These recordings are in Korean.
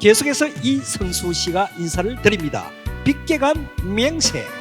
계속해서 이 선수 씨가 인사를 드립니다. 빛개간 맹세.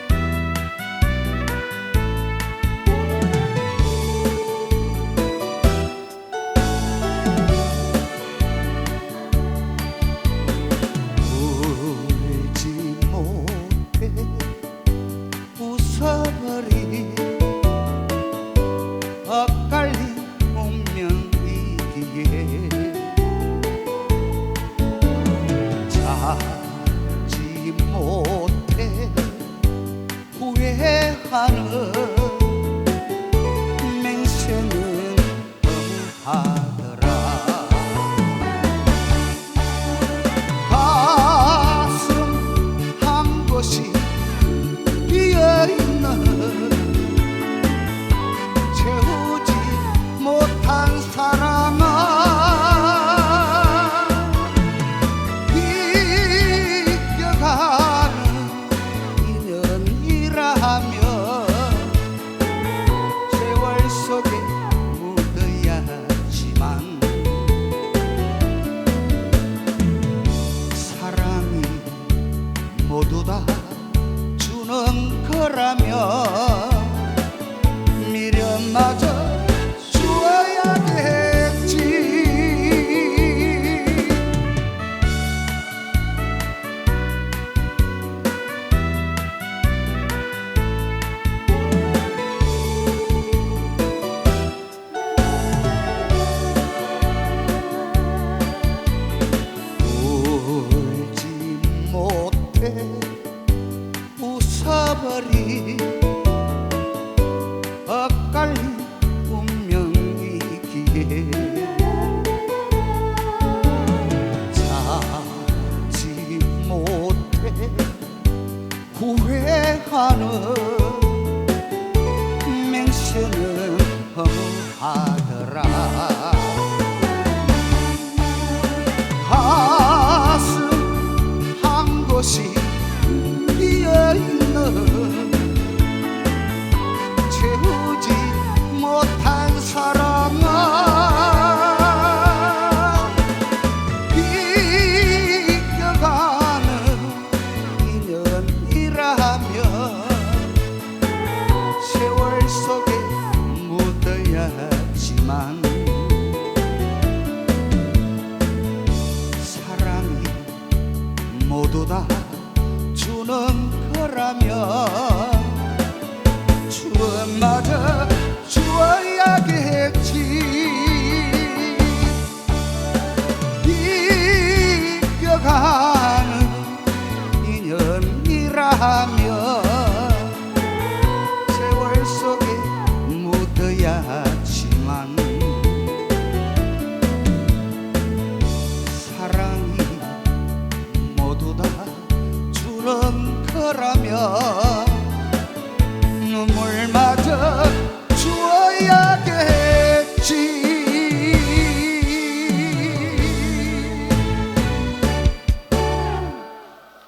pară 주다 주는 거라면 미련마저 하지만 사랑이 모두 다 주는 거라면 주만 ya